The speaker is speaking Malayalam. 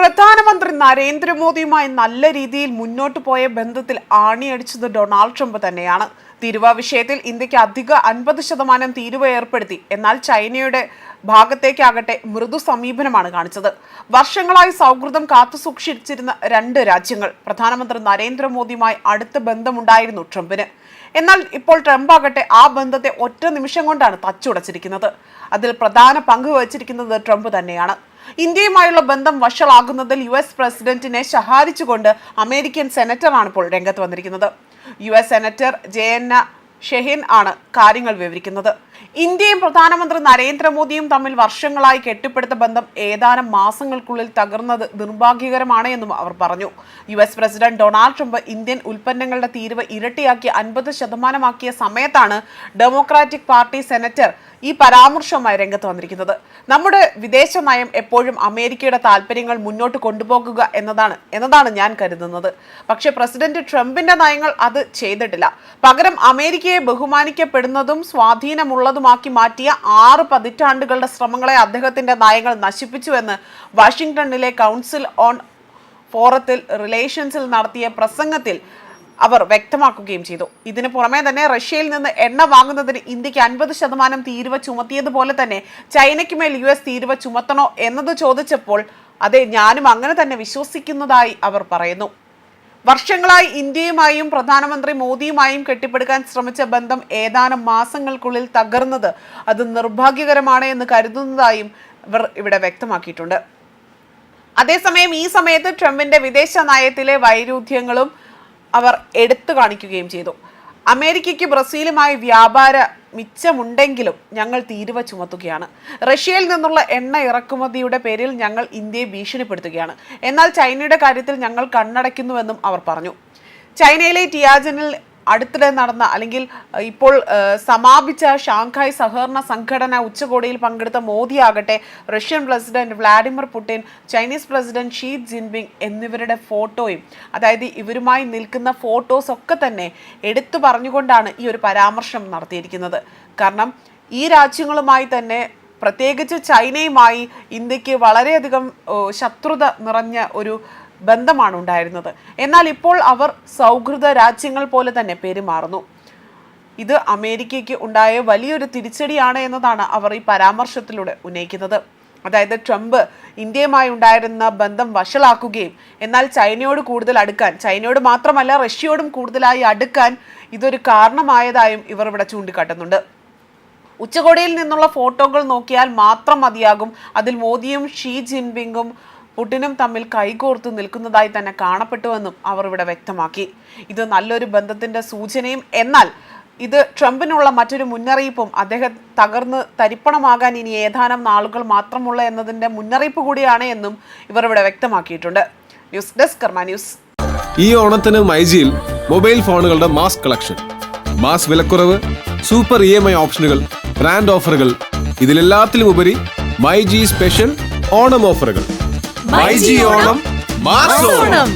പ്രധാനമന്ത്രി നരേന്ദ്രമോദിയുമായി നല്ല രീതിയിൽ മുന്നോട്ട് പോയ ബന്ധത്തിൽ ആണിയടിച്ചത് ഡൊണാൾഡ് ട്രംപ് തന്നെയാണ്. തീരുവ വിഷയത്തിൽ ഇന്ത്യയ്ക്ക് അധിക അൻപത് ശതമാനം തീരുവ ഏർപ്പെടുത്തി. എന്നാൽ ചൈനയുടെ ഭാഗത്തേക്കാകട്ടെ മൃദു സമീപനമാണ് കാണിച്ചത്. വർഷങ്ങളായി സൗഹൃദം കാത്തുസൂക്ഷിച്ചിരുന്ന രണ്ട് രാജ്യങ്ങൾ. പ്രധാനമന്ത്രി നരേന്ദ്രമോദിയുമായി അടുത്ത ബന്ധമുണ്ടായിരുന്നു ട്രംപിന്. എന്നാൽ ഇപ്പോൾ ട്രംപ് ആകട്ടെ ആ ബന്ധത്തെ ഒറ്റ നിമിഷം കൊണ്ടാണ് തച്ചുടച്ചിരിക്കുന്നത്. അതിൽ പ്രധാന പങ്ക് വഹിച്ചിരിക്കുന്നത് ട്രംപ് തന്നെയാണ്. ഇന്ത്യയുമായുള്ള ബന്ധം വഷളാകുന്നതിൽ യു എസ് പ്രസിഡന്റിനെ ശഹാരിച്ചുകൊണ്ട് അമേരിക്കൻ സെനറ്ററാണ് ഇപ്പോൾ രംഗത്ത് വന്നിരിക്കുന്നത്. U S senator J N Shaheen ആണ് കാര്യങ്ങൾ വിവരിക്കുന്നത്. ഇന്ത്യയും പ്രധാനമന്ത്രി നരേന്ദ്രമോദിയും തമ്മിൽ വർഷങ്ങളായി കെട്ടിപ്പടുത്ത ബന്ധം ഏതാനും മാസങ്ങൾക്കുള്ളിൽ തകർന്നത് നിർഭാഗ്യകരമാണ് എന്നും അവർ പറഞ്ഞു. U S president Donald Trump Indian ഉൽപ്പന്നങ്ങളുടെ തീരുവ ഇരട്ടിയാക്കി അൻപത് ശതമാനമാക്കിയ സമയത്താണ് ഡെമോക്രാറ്റിക് പാർട്ടി സെനറ്റർ ഈ പരാമർശവുമായി രംഗത്ത് വന്നിരിക്കുന്നത്. നമ്മുടെ വിദേശ നയം എപ്പോഴും അമേരിക്കയുടെ താല്പര്യങ്ങൾ മുന്നോട്ട് കൊണ്ടുപോകുക എന്നതാണ് എന്നതാണ് ഞാൻ കരുതുന്നത്. പക്ഷേ പ്രസിഡന്റ് ട്രംപിന്റെ നയങ്ങൾ അത് ചെയ്തിട്ടില്ല. പകരം അമേരിക്കയെ ബഹുമാനിക്കപ്പെടുന്നതും സ്വാധീനമുള്ളതുമാക്കി മാറ്റിയ ആറ് പതിറ്റാണ്ടുകളുടെ ശ്രമങ്ങളെ അദ്ദേഹത്തിന്റെ നയങ്ങൾ നശിപ്പിച്ചുവെന്ന് വാഷിംഗ്ടണിലെ കൗൺസിൽ ഓൺ ഫോറത്തിൽ റിലേഷൻസിൽ നടത്തിയ പ്രസംഗത്തിൽ അവർ വ്യക്തമാക്കുകയും ചെയ്തു. ഇതിനു പുറമെ തന്നെ റഷ്യയിൽ നിന്ന് എണ്ണ വാങ്ങുന്നതിന് ഇന്ത്യയ്ക്ക് അൻപത് ശതമാനം തീരുവ ചുമത്തിയതുപോലെ തന്നെ ചൈനയ്ക്ക് മേൽ യു എസ് തീരുവ ചുമത്തണോ എന്നത് ചോദിച്ചപ്പോൾ അതെ ഞാനും അങ്ങനെ തന്നെ വിശ്വസിക്കുന്നതായി അവർ പറയുന്നു. വർഷങ്ങളായി ഇന്ത്യയുമായും പ്രധാനമന്ത്രി മോദിയുമായും കെട്ടിപ്പടുക്കാൻ ശ്രമിച്ച ബന്ധം ഏതാനും മാസങ്ങൾക്കുള്ളിൽ തകർന്നത് അത് നിർഭാഗ്യകരമാണ് എന്ന് കരുതുന്നതായും ഇവർ ഇവിടെ വ്യക്തമാക്കിയിട്ടുണ്ട്. അതേസമയം ഈ സമയത്ത് ട്രംപിന്റെ വിദേശ നയത്തിലെ വൈരുദ്ധ്യങ്ങളും അവർ എടുത്തു കാണിക്കുകയും ചെയ്തു. അമേരിക്കയ്ക്ക് ബ്രസീലുമായി വ്യാപാര മിച്ചമുണ്ടെങ്കിലും ഞങ്ങൾ തീരുവ ചുമത്തുകയാണ്. റഷ്യയിൽ നിന്നുള്ള എണ്ണ ഇറക്കുമതിയുടെ പേരിൽ ഞങ്ങൾ ഇന്ത്യയെ ഭീഷണിപ്പെടുത്തുകയാണ്. എന്നാൽ ചൈനയുടെ കാര്യത്തിൽ ഞങ്ങൾ കണ്ണടയ്ക്കുന്നുവെന്നും അവർ പറഞ്ഞു. ചൈനയിലെ ടിയാജനിൽ അടുത്തിടെ നടന്ന അല്ലെങ്കിൽ ഇപ്പോൾ സമാപിച്ച ഷാങ്ഹായ് സഹകരണ സംഘടന ഉച്ചകോടിയിൽ പങ്കെടുത്ത മോദി ആകട്ടെ Russian president Vladimir Putin Chinese president Xi Jinping എന്നിവരുടെ ഫോട്ടോയും അതായത് ഇവരുമായി നിൽക്കുന്ന ഫോട്ടോസ് ഒക്കെ തന്നെ എടുത്തു പറഞ്ഞുകൊണ്ടാണ് ഈ ഒരു പരാമർശം നടത്തിയിരിക്കുന്നത്. കാരണം ഈ രാജ്യങ്ങളുമായി തന്നെ പ്രത്യേകിച്ച് ചൈനയുമായി ഇന്ത്യയ്ക്ക് വളരെയധികം ശത്രുത നിറഞ്ഞ ഒരു ബന്ധമാണ് ഉണ്ടായിരുന്നത് എന്നാൽ ഇപ്പോൾ അവർ സൗഹൃദ രാജ്യങ്ങൾ പോലെ തന്നെ പെരുമാറുന്നു. ഇത് അമേരിക്കയ്ക്ക് ഉണ്ടായ വലിയൊരു തിരിച്ചടിയാണ് എന്നതാണ് അവർ ഈ പരാമർശത്തിലൂടെ ഉന്നയിക്കുന്നത്. അതായത് ട്രംപ് ഇന്ത്യയുമായി ഉണ്ടായിരുന്ന ബന്ധം വഷളാക്കുകയും എന്നാൽ ചൈനയോട് കൂടുതൽ അടുക്കാൻ ചൈനയോട് മാത്രമല്ല റഷ്യയോടും കൂടുതലായി അടുക്കാൻ ഇതൊരു കാരണമായതായും ഇവർ ഇവിടെ ചൂണ്ടിക്കാട്ടുന്നുണ്ട്. ഉച്ചകോടിയിൽ നിന്നുള്ള ഫോട്ടോകൾ നോക്കിയാൽ മാത്രം മതിയാകും. അതിൽ മോദിയും ഷീ ജിൻപിങ്ങും പുടിനും തമ്മിൽ കൈകോർത്ത് നിൽക്കുന്നതായി തന്നെ കാണപ്പെട്ടുവെന്നും അവർ ഇവിടെ വ്യക്തമാക്കി. ഇത് നല്ലൊരു ബന്ധത്തിന്റെ സൂചനയും എന്നാൽ ഇത് ട്രംപിനുള്ള മറ്റൊരു മുന്നറിയിപ്പും അദ്ദേഹം തകർന്ന് തരിപ്പണമാകാൻ ഇനി ഏതാനും നാളുകൾ മാത്രമുള്ള എന്നതിന്റെ മുന്നറിയിപ്പ് കൂടിയാണ് എന്നും ഇവർ ഇവിടെ വ്യക്തമാക്കിയിട്ടുണ്ട്. News desk news. ഈ ഓണത്തിന് മൈജിയിൽ മൊബൈൽ ഫോണുകളുടെ മാസ് കളക്ഷൻ മാസ് വിലക്കുറവ് സൂപ്പർ ഇ എം ഐ ഓപ്ഷനുകൾ ബ്രാൻഡ് ഓഫറുകൾ ഇതിലെല്ലാത്തിലും ഉപരി മൈജി സ്പെഷ്യൽ ഓണം ഓഫറുകൾ. മൈജി ജിയോണം മാസ് ഓണം